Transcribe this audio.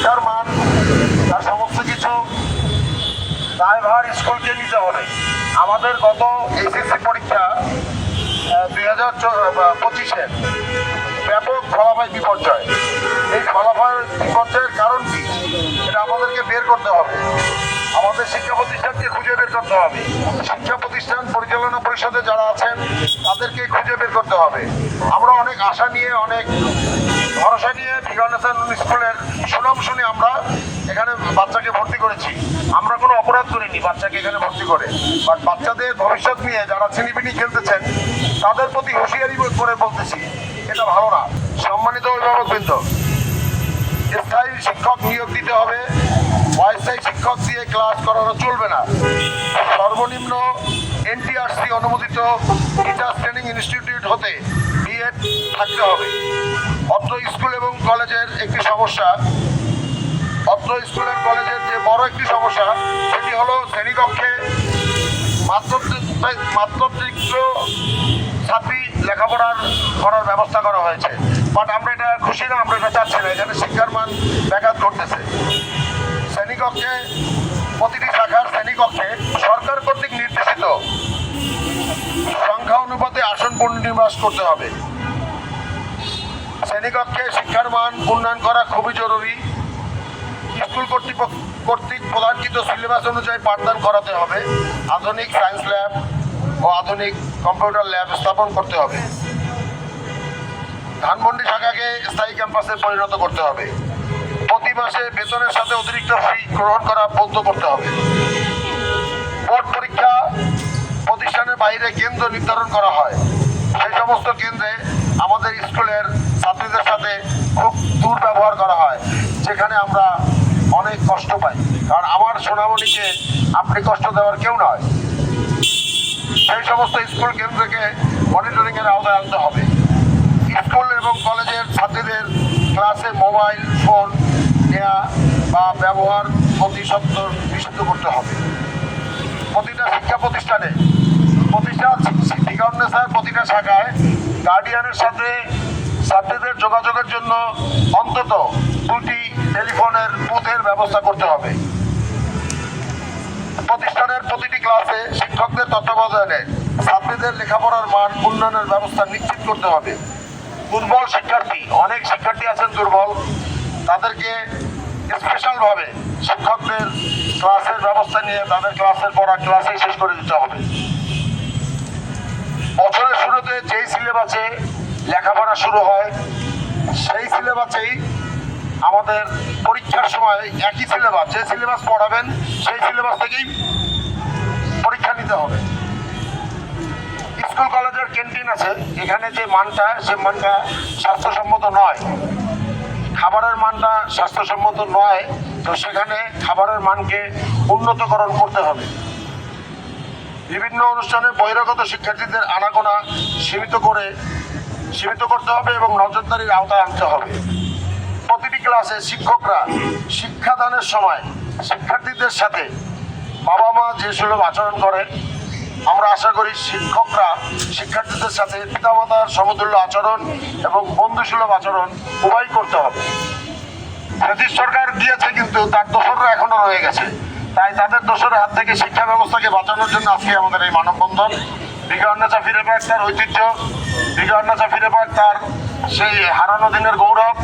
শিক্ষার মান, তার সমস্ত কিছু দায়ভার স্কুলকে নিতে হবে। আমাদের গত এসএসসি পরীক্ষা দুই হাজার পঁচিশে ব্যাপক ফলাফল বিপর্যয়। এই ফলাফল বিপর্যয়ের কারণ কি? এটা আমাদেরকে বের করতে হবে। আমাদের শিক্ষা প্রতিষ্ঠানকে খুঁজে বের করতে হবে। শিক্ষা প্রতিষ্ঠান পরিচালনা পরিষদে যারা আছেন, তাদেরকে খুঁজে বের করতে হবে। আমরা অনেক আশা নিয়ে, অনেক ভরসা নিয়ে ভিগানেশন স্কুলের সুনাম শুনে আমরা এখানে বাচ্চাকে ভর্তি করেছি। আমরা কোনো অপরাধ করিনি, বাচ্চাকে এখানে ভর্তি করে। বাট বাচ্চাদের ভবিষ্যৎ নিয়ে যারা ছিনিবিনি খেলতেছেন, তাদের প্রতি হুঁশিয়ারি করে বলতেছি, এটা ভালো না। সম্মানিত অভিভাবকবৃন্দ, স্থায়ী শিক্ষক নিয়োগ দিতে হবে। অস্থায়ী শিক্ষক দিয়ে ক্লাস করানো চলবে না। সর্বনিম্ন এনটিআরসি অনুমোদিত টিচার্স ট্রেনিং ইনস্টিটিউট হতে বিএড থাকতে হবে। অত্র স্কুল এবং কলেজের একটি সমস্যা। অত্র স্কুল এবং কলেজের যে বড় একটি সমস্যা, সেটি হলো শ্রেণীকক্ষে মাত্রাতিরিক্ত ছাত্রী লেখাপড়ার করার ব্যবস্থা করা হয়েছে। বাট আমরা এটা খুশি না, আমরা এটা চাচ্ছি না, এখানে শিক্ষার মান ব্যাঘাত ঘটতেছে। শ্রেণীকক্ষে, প্রতিটি শাখার শ্রেণীকক্ষে সরকার কর্তৃক নির্দেশিত সংখ্যা অনুপাতে আসন পুনর্নিবাস করতে হবে। শ্রেণীকক্ষে শিক্ষার মান উন্নয়ন করা খুবই জরুরি। স্কুল কর্তৃপক্ষ কর্তৃক প্রদানকৃত সিলেবাস অনুযায়ী পাঠদান করাতে হবে। আধুনিক সায়েন্স ল্যাব ও আধুনিক কম্পিউটার ল্যাব স্থাপন করতে হবে। ধানমন্ডি শাখাকে স্থায়ী ক্যাম্পাসে পরিণত করতে হবে। প্রতি মাসে বেতনের সাথে অতিরিক্ত ফি গ্রহণ করা বন্ধ করতে হবে। বোর্ড পরীক্ষা প্রতিষ্ঠানের বাইরে কেন্দ্র নির্ধারণ করা হয়। সেই সমস্ত কেন্দ্রে আমাদের স্কুলের ছাত্রীদের সাথে খুব দুর্ব্যবহার করা হয়, যেখানে আমরা অনেক কষ্ট পাই। কারণ আমার সোনামণিকে আপনি কষ্ট দেওয়ার কেউ নয়। সেই সমস্ত স্কুল কেন্দ্রকে মনিটরিং এর আওতায় আনতে হবে। স্কুল এবং কলেজের ছাত্রীদের ক্লাসে মোবাইল, ফোন নেওয়া বা ব্যবহার অতি সত্তর নিষিদ্ধ করতে হবে। প্রতিটা শিক্ষা প্রতিষ্ঠানে, প্রতিষ্ঠান শিক্ষান্বেষার প্রতিটা শাখায় গার্ডিয়ানের সাথে ছাত্রীদের যোগাযোগের জন্য অন্তত দুটি টেলিফোনের বুথের ব্যবস্থা করতে হবে। প্রতিষ্ঠানের প্রতিটি ক্লাসে শিক্ষকদের তত্ত্বাবধানে ছাত্রীদের লেখাপড়ার মান উন্নয়নের ব্যবস্থা নিশ্চিত করতে হবে। দুর্বল শিক্ষার্থী, অনেক শিক্ষার্থী আছেন দুর্বল। তাদেরকে স্পেশালভাবে শিক্ষকদের ক্লাসের ব্যবস্থা নিয়ে তাদের ক্লাসের পড়া ক্লাসেই শেষ করে দিতে হবে। বছরের শুরুতে যেই সিলেবাসে লেখাপড়া শুরু হয়। সেই সিলেবাসেই আমাদের পরীক্ষার সময় একই সিলেবাস যে সিলেবাস পড়াবেন, সেই সিলেবাস থেকেই পরীক্ষা নিতে হবে। স্কুল, কলেজের ক্যান্টিন আছে। এখানে যে মানটা, সে মানটা স্বাস্থ্যসম্মত নয়। খাবারের মানটা স্বাস্থ্যসম্মত নয়। তো সেখানে খাবারের মানকে উন্নতকরণ করতে হবে। বিভিন্ন অনুষ্ঠানে বহিরাগত শিক্ষার্থীদের আনাগোনা সীমিত করে সীমিত করতে হবে এবং নজরদারির আওতায় আনতে হবে। প্রতিটি ক্লাসে শিক্ষকরা শিক্ষাদানের সময় শিক্ষার্থীদের সাথে বাবা মা যে সুলভ আচরণ করে, আমরা আশা করি শিক্ষকরা শিক্ষার্থীদের সাথে পিতামাতার সমতুল্য আচরণ এবং বন্ধুসুলভ আচরণ উভয় করতে হবে। ব্রিটিশ সরকার দিয়েছে কিন্তু তার দোসররা এখনও রয়ে গেছে। তাই তাদের দোসরের হাত থেকে শিক্ষা ব্যবস্থাকে বাঁচানোর জন্য আজকে আমাদের এই মানববন্ধন বিজ্ঞান্নাচা ফিরে পাক তার ঐতিহ্য বিজ্ঞান্নাচা ফিরে পাক তার সেই হারানো দিনের গৌরব।